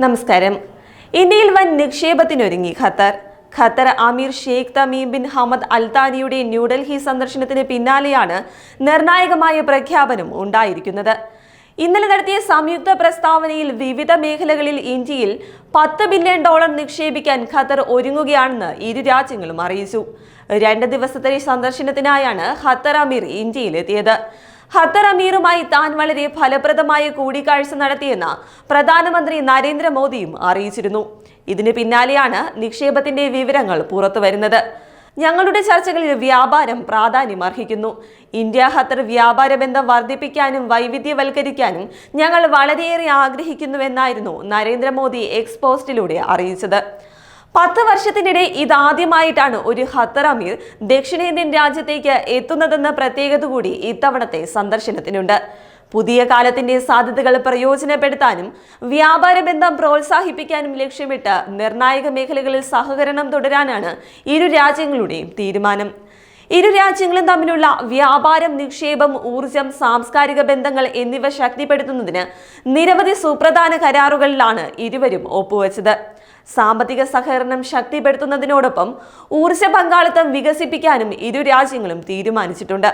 നമസ്കാരം. ഇന്ത്യയിൽ വൻ നിക്ഷേപത്തിനൊരുങ്ങി Qatar. Qatar Emir Sheikh Tamim bin Hamad അൽത്താനിയുടെ New Delhi സന്ദർശനത്തിന് പിന്നാലെയാണ് നിർണായകമായ പ്രഖ്യാപനം ഉണ്ടായിരിക്കുന്നത്. ഇന്നലെ നടത്തിയ സംയുക്ത പ്രസ്താവനയിൽ വിവിധ മേഖലകളിൽ ഇന്ത്യയിൽ പത്ത് ബില്യൺ ഡോളർ നിക്ഷേപിക്കാൻ ഖത്തർ ഒരുങ്ങുകയാണെന്ന് ഇരു രാജ്യങ്ങളും അറിയിച്ചു. രണ്ട് ദിവസത്തെ സന്ദർശനത്തിനായാണ് ഖത്തർ അമീർ ഇന്ത്യയിലെത്തിയത്. ഖത്തർ അമീറുമായി താൻ വളരെ ഫലപ്രദമായ കൂടിക്കാഴ്ച നടത്തിയെന്ന് പ്രധാനമന്ത്രി നരേന്ദ്രമോദിയും അറിയിച്ചിരുന്നു. ഇതിന് പിന്നാലെയാണ് നിക്ഷേപത്തിന്റെ വിവരങ്ങൾ പുറത്തുവരുന്നത്. ഞങ്ങളുടെ ചർച്ചകളിൽ വ്യാപാരം പ്രാധാന്യം അർഹിക്കുന്നു ഇന്ത്യ ഖത്തർ വ്യാപാര ബന്ധം വർദ്ധിപ്പിക്കാനും വൈവിധ്യവൽക്കരിക്കാനും ഞങ്ങൾ വളരെയേറെ ആഗ്രഹിക്കുന്നുവെന്നായിരുന്നു നരേന്ദ്രമോദി എക്സ് പോസ്റ്റിലൂടെ അറിയിച്ചത്. പത്ത് വർഷത്തിനിടെ ഇതാദ്യമായിട്ടാണ് ഒരു ഖത്തർ അമീർ ദക്ഷിണേന്ത്യൻ രാജ്യത്തേക്ക് എത്തുന്നതെന്ന പ്രത്യേകത കൂടി ഇത്തവണത്തെ സന്ദർശനത്തിനുണ്ട്. പുതിയ കാലത്തിന്റെ സാധ്യതകൾ പ്രയോജനപ്പെടുത്താനും വ്യാപാര ബന്ധം പ്രോത്സാഹിപ്പിക്കാനും ലക്ഷ്യമിട്ട് നിർണായക മേഖലകളിൽ സഹകരണം തുടരാനാണ് ഇരു രാജ്യങ്ങളുടെയും തീരുമാനം. ഇരു രാജ്യങ്ങളും തമ്മിലുള്ള വ്യാപാരം നിക്ഷേപം ഊർജം സാംസ്കാരിക ബന്ധങ്ങൾ എന്നിവ ശക്തിപ്പെടുത്തുന്നതിന് നിരവധി സുപ്രധാന കരാറുകളിലാണ് ഇരുവരും ഒപ്പുവെച്ചത്. സാമ്പത്തിക സഹകരണം ശക്തിപ്പെടുത്തുന്നതിനോടൊപ്പം ഊർജ പങ്കാളിത്തം വികസിപ്പിക്കാനും ഇരു രാജ്യങ്ങളും തീരുമാനിച്ചിട്ടുണ്ട്.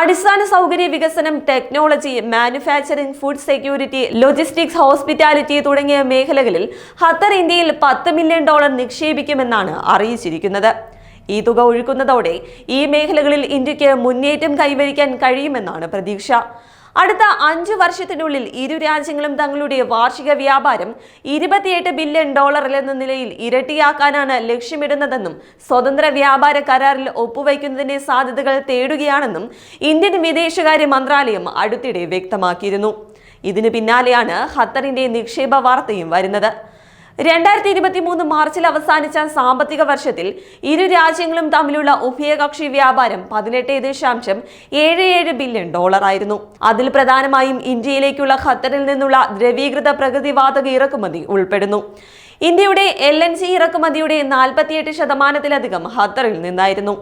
അടിസ്ഥാന സൗകര്യ വികസനം technology manufacturing food security logistics hospitality തുടങ്ങിയ മേഖലകളിൽ ഖത്തർ ഇന്ത്യയിൽ പത്ത് മില്യൺ ഡോളർ നിക്ഷേപിക്കുമെന്നാണ് അറിയിച്ചിരിക്കുന്നത്. ഈ തുക ഒഴുക്കുന്നതോടെ ഈ മേഖലകളിൽ ഇന്ത്യയ്ക്ക് മുന്നേറ്റം കൈവരിക്കാൻ കഴിയുമെന്നാണ് പ്രതീക്ഷ. അടുത്ത അഞ്ചു വർഷത്തിനുള്ളിൽ ഇരു രാജ്യങ്ങളും തങ്ങളുടെ വാർഷിക വ്യാപാരം ഇരുപത്തിയെട്ട് ബില്യൺ ഡോളറിൽ എന്ന നിലയിൽ ഇരട്ടിയാക്കാനാണ് ലക്ഷ്യമിടുന്നതെന്നും സ്വതന്ത്ര വ്യാപാര കരാറിൽ ഒപ്പുവയ്ക്കുന്നതിന്റെ സാധ്യതകൾ തേടുകയാണെന്നും ഇന്ത്യൻ വിദേശകാര്യ മന്ത്രാലയം അടുത്തിടെ വ്യക്തമാക്കിയിരുന്നു. ഇതിനു പിന്നാലെയാണ് ഖത്തറിന്റെ നിക്ഷേപ വാർത്തയും വരുന്നത്. രണ്ടായിരത്തി ഇരുപത്തി മൂന്ന് മാർച്ചിൽ അവസാനിച്ച സാമ്പത്തിക വർഷത്തിൽ ഇരു രാജ്യങ്ങളും തമ്മിലുള്ള ഉഭയകക്ഷി വ്യാപാരം പതിനെട്ട് ദശാംശം ഏഴ് ഏഴ് ബില്യൺ ഡോളറായിരുന്നു അതിൽ പ്രധാനമായും ഇന്ത്യയിലേക്കുള്ള ഖത്തറിൽ നിന്നുള്ള ദ്രവീകൃത പ്രകൃതിവാതക ഇറക്കുമതി ഉൾപ്പെടുന്നു. ഇന്ത്യയുടെ എൽ എൻ സി ഇറക്കുമതിയുടെ നാൽപ്പത്തിയെട്ട് ശതമാനത്തിലധികം ഖത്തറിൽ നിന്നായിരുന്നു.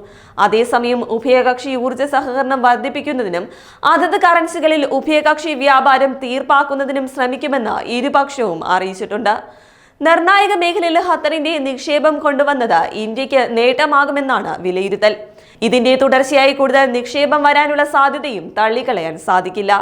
അതേസമയം ഉഭയകക്ഷി ഊർജ സഹകരണം വർദ്ധിപ്പിക്കുന്നതിനും അതത് കറൻസികളിൽ ഉഭയകക്ഷി വ്യാപാരം തീർപ്പാക്കുന്നതിനും ശ്രമിക്കുമെന്ന് ഇരുപക്ഷവും അറിയിച്ചിട്ടുണ്ട്. നിർണായക മേഖലയിൽ ഖത്തറിന്റെ നിക്ഷേപം കൊണ്ടുവന്നത് ഇന്ത്യയ്ക്ക് നേട്ടമാകുമെന്നാണ് വിലയിരുത്തൽ. ഇതിന്റെ തുടർച്ചയായി കൂടുതൽ നിക്ഷേപം വരാനുള്ള സാധ്യതയും തള്ളിക്കളയാൻ സാധിക്കില്ല.